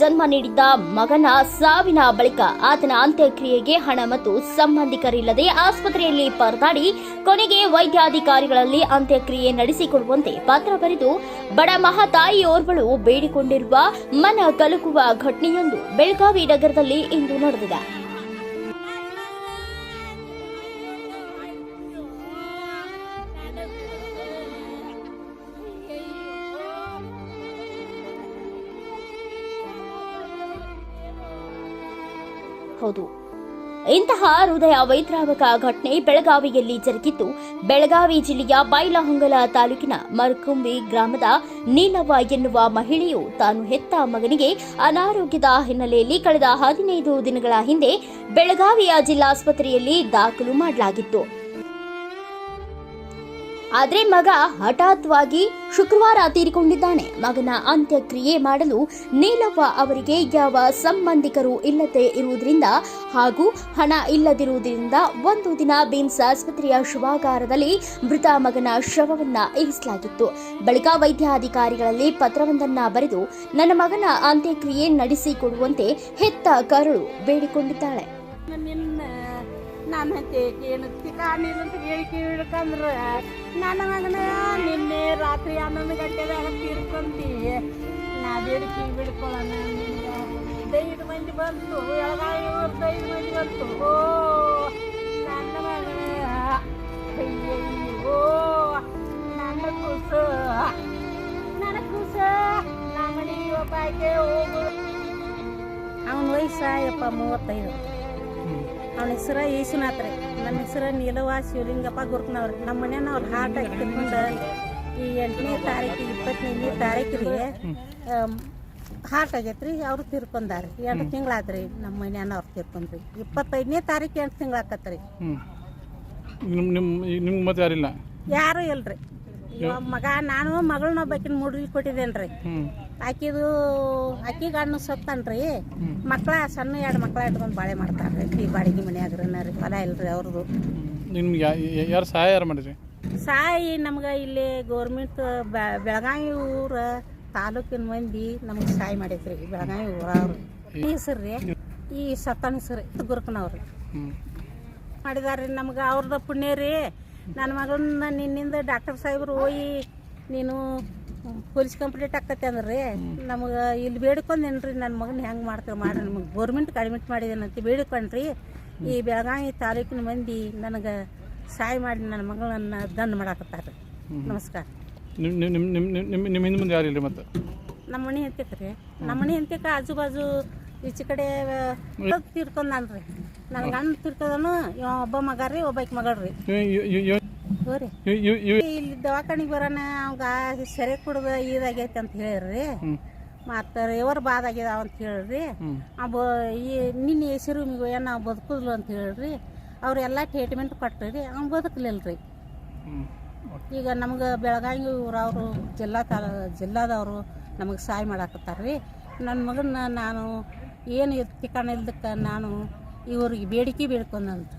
ಜನ್ಮ ನೀಡಿದ್ದ ಮಗನ ಸಾವಿನ ಬಳಿಕ ಆತನ ಅಂತ್ಯಕ್ರಿಯೆಗೆ ಹಣ ಮತ್ತು ಸಂಬಂಧಿಕರಿಲ್ಲದೆ ಆಸ್ಪತ್ರೆಯಲ್ಲಿ ಪರದಾಡಿ ಕೊನೆಗೆ ವೈದ್ಯಾಧಿಕಾರಿಗಳಲ್ಲಿ ಅಂತ್ಯಕ್ರಿಯೆ ನಡೆಸಿಕೊಡುವಂತೆ ಪತ್ರ ಬರೆದು, ಬಡ ಮಹತಾಯಿಯೋರ್ವಳು ಬೇಡಿಕೊಂಡಿರುವ ಮನ ಕಲುಕುವ ಘಟನೆಯೊಂದು ಬೆಳಗಾವಿ ನಗರದಲ್ಲಿ ಇಂದು ನಡೆದಿದೆ. ಹೌದು. ಇಂತಹ ಹೃದಯ ವೈದ್ರಾವಕ ಘಟನೆ ಬೆಳಗಾವಿಯಲ್ಲಿ ಜರುಗಿದ್ದು, ಬೆಳಗಾವಿ ಜಿಲ್ಲೆಯ ಬೈಲಹೊಂಗಲ ತಾಲೂಕಿನ ಮರ್ಕುಂಬಿ ಗ್ರಾಮದ ನೀಲವ್ವ ಎನ್ನುವ ಮಹಿಳೆಯು ತಾನು ಹೆತ್ತ ಮಗನಿಗೆ ಅನಾರೋಗ್ಯದ ಹಿನ್ನೆಲೆಯಲ್ಲಿ ಕಳೆದ ಹದಿನೈದು ದಿನಗಳ ಹಿಂದೆ ಬೆಳಗಾವಿಯ ಜಿಲ್ಲಾಸ್ಪತ್ರೆಯಲ್ಲಿ ದಾಖಲು ಮಾಡಲಾಗಿತ್ತು. ಆದರೆ ಮಗ ಹಠಾತ್ವಾಗಿ ಶುಕ್ರವಾರ ತೀರಿಕೊಂಡಿದ್ದಾನೆ. ಮಗನ ಅಂತ್ಯಕ್ರಿಯೆ ಮಾಡಲು ನೀಲವ್ವ ಅವರಿಗೆ ಯಾವ ಸಂಬಂಧಿಕರು ಇಲ್ಲದೆ ಇರುವುದರಿಂದ ಹಾಗೂ ಹಣ ಇಲ್ಲದಿರುವುದರಿಂದ ಒಂದು ದಿನ ಬಿಮ್ಸ್ ಆಸ್ಪತ್ರೆಯ ಶುಭಾಗಾರದಲ್ಲಿ ಮೃತ ಮಗನ ಶವವನ್ನ ಇರಿಸಲಾಗಿತ್ತು. ಬಳಿಕ ವೈದ್ಯಾಧಿಕಾರಿಗಳಲ್ಲಿ ಪತ್ರವೊಂದನ್ನ ಬರೆದು ನನ್ನ ಮಗನ ಅಂತ್ಯಕ್ರಿಯೆ ನಡೆಸಿಕೊಡುವಂತೆ ಹೆತ್ತ ಕರುಳು ಬೇಡಿಕೊಂಡಿದ್ದಾಳೆ. ನಿನ್ನ ನನ್ನ ಕೇಳುತ್ತಿ ಕಾಣಿಲ್ಲ ಅಂತ ಹೇಳಿ ಕೇಳ್ಕಂದ್ರ, ನನ್ನ ಮಗನ, ನಿನ್ನೆ ರಾತ್ರಿ ಹನ್ನೊಂದು ಗಂಟೆದಾಗ ತೀರ್ಕೊಂತಿ ನಾ ಬೇಡಿಕೆ ಬಿಡ್ಕೊಳ್ಳೋಣ ದೈದು ಮಂದಿ ಬಂತು ಎಳಗಾಯಿ ದೈದು ಮಂದಿ ಬಂತು. ಓ, ನನ್ನ ಮಗನ ಓ, ನನ್ನ ಕುಸ, ನನ್ನ ಕೂಸ ನಮ್ಮನಿ ಒಬ್ಬಾಕೆ ಹೋಗು. ಅವನ ವಯಸ್ಸಾಯಪ್ಪ ಮೂವತ್ತೈದು. ಅವನ ಹೆಸರ ಈಶುನಾಥ್ ರೀ. ನನ್ನ ಹೆಸರು ನೀಲವ ಶಿವಲಿಂಗಪ್ಪ ಗುರುತ್ನವ್ರಿ ನಮ್ಮ ಮನೆಯವ್ರು ಹಾರ್ಟ್ ಕಿತ್ಕೊಂಡು ಈ ಎಂಟನೇ ತಾರೀಕು ಇಪ್ಪತ್ತೈದನೇ ತಾರೀಕು ರೀ ಹಾರ್ಟ್ ಆಗೈತೆ ರೀ ಅವ್ರು ತೀರ್ಕೊಂಡಾರಿ ಎಂಟು ತಿಂಗಳಾದ್ರಿ ನಮ್ಮ ಮನೆಯವ್ರು ತೀರ್ಕೊಂಡ್ರಿ. ಇಪ್ಪತ್ತೈದನೇ ತಾರೀಕು ಎಂಟು ತಿಂಗಳು ಆಕತ್ರಿ. ಹ್ಞೂ ನಿಮ್ಮ ನಿಮ್ಮ ನಿಮ್ಗೆ ಮತ್ತೆ ಯಾರಿಲ್ಲ? ಯಾರು ಇಲ್ರಿ. ಮಗ ನಾನು ಮಗಳನ್ನ ಬೇಕಿನ ಮುಡ್ಲಿ ಕೊಟ್ಟಿದ್ದೇನ್ರಿ. ಆಕಿದು ಆಕಿಗೆ ಹಣ್ಣು ಸತ್ತನ್ರಿ. ಮಕ್ಳ ಸಣ್ಣ ಎರಡು ಮಕ್ಳ ಇಟ್ಕೊಂಡು ಬಾಳೆ ಮಾಡ್ತಾರ್ರಿ. ಈ ಬಾಡಿಗೆ ಮನೆ ರೀ ಹೊಲ ಇಲ್ರಿ ಅವ್ರದ್ದು ನಿಮ್ಗೆ ಯಾರು ಸಹಾಯ ಯಾರು ಮಾಡಿರಿ? ಸಾಯಿ ನಮ್ಗೆ ಇಲ್ಲಿ ಗೌರ್ಮೆಂಟ್ ಬೆಳಗಾವಿ ಊರ ತಾಲೂಕಿನ ಮಂದಿ ನಮ್ಗೆ ಸಹಾಯ ಮಾಡೈತ್ರಿ ಬೆಳಗಾವಿ ಊರ ಈ ಹೆಸರು ರೀ ಈ ಸತ್ತಾನ ಹೆಸರು ಗುರುಕನವ್ರು. ಮಾಡಿದಾರ್ರಿ ಮಾಡಿದಾರೆ ನಮ್ಗೆ ಅವ್ರದ್ದು ಪುಣ್ಯ ರೀ. ನನ್ನ ಮಗನ ನಿನ್ನಿಂದ ಡಾಕ್ಟರ್ ಸಾಹೇಬ್ರು ಹೋಗಿ ನೀನು ಪೊಲೀಸ್ ಕಂಪ್ಲೇಂಟ್ ಆಕತ್ತೆ ಅಂದ್ರಿ. ನಮಗೆ ಇಲ್ಲಿ ಬೇಡ್ಕೊಂಡೇನ್ರಿ ನನ್ನ ಮಗನ ಹೆಂಗೆ ಮಾಡ್ತಾರೆ ಮಾಡ್ರಿ. ನಮಗೆ ಗೌರ್ಮೆಂಟ್ ಅಡ್ಮಿಟ್ ಮಾಡಿದೇನಂತ ಬೇಡ್ಕೊಂಡ್ರಿ. ಈ ಬೆಳಗಾವಿ ತಾಲೂಕಿನ ಮಂದಿ ನನಗೆ ಸಹಾಯ ಮಾಡಿ ನನ್ನ ಮಗಳನ್ನ ದಂಡ ಮಾಡಾಕತ್ತಾರ. ನಮಸ್ಕಾರ. ನಿಮ್ಮ ಹಿಂದೆ ಮುಂದೆ ಮತ್ತೆ? ನಮ್ಮ ಮನೆ ರೀ ನಮ್ಮ ಮನೆ ಅಂತ್ಯಕ್ಕೆ ಆಜು ಬಾಜು ಈಚೆ ಕಡೆ ತೀರ್ಕೊಂಡ್ರಿ ನನ್ನ ಗಂಡ ತೀರ್ಕೊಂಡನು ಒಬ್ಬ ಮಗ ರೀ ಒಬ್ಬಾಕಿ ಮಗಳ್ರಿ. ಹೋರಿ. ಇಲ್ಲಿ ದವಾಖಾನಿಗೆ ಬರೋಣ ಅವಾಗ ಸೆರೆ ಕುಡ್ದ ಇದಾಗೈತೆ ಅಂತ ಹೇಳ್ರಿ. ಮತ್ತು ರೇವರ್ ಬಾದ್ ಆಗಿದಾವ ಅಂತ ಹೇಳ್ರಿ. ಅಬ್ಬ ಈ ನಿನ್ನೆ ಹೆಸರು ಹೋಗ್ಯ ನಾವು ಬದುಕುದ್ಲು ಅಂತ ಹೇಳ್ರಿ. ಅವರೆಲ್ಲ ಟ್ರೀಟ್ಮೆಂಟ್ ಕೊಟ್ಟರಿ ಅವ್ನು ಬದುಕಲಿಲ್ಲ ರೀ ಈಗ ನಮ್ಗೆ ಬೆಳಗಾವಿ ಅವರು ಜಿಲ್ಲಾ ತಾಲ ಜಿಲ್ಲಾದವರು ನಮಗೆ ಸಹಾಯ ಮಾಡಾಕತ್ತಾರ ರೀ ನನ್ನ ಮಗನ ನಾನು ಏನು ತಿಕ್ಕಣ ಇಲ್ದಕ್ಕೆ ನಾನು ಇವ್ರಿಗೆ ಬೇಡಿಕೆ ಬೇಡ್ಕೊಂಡಂತ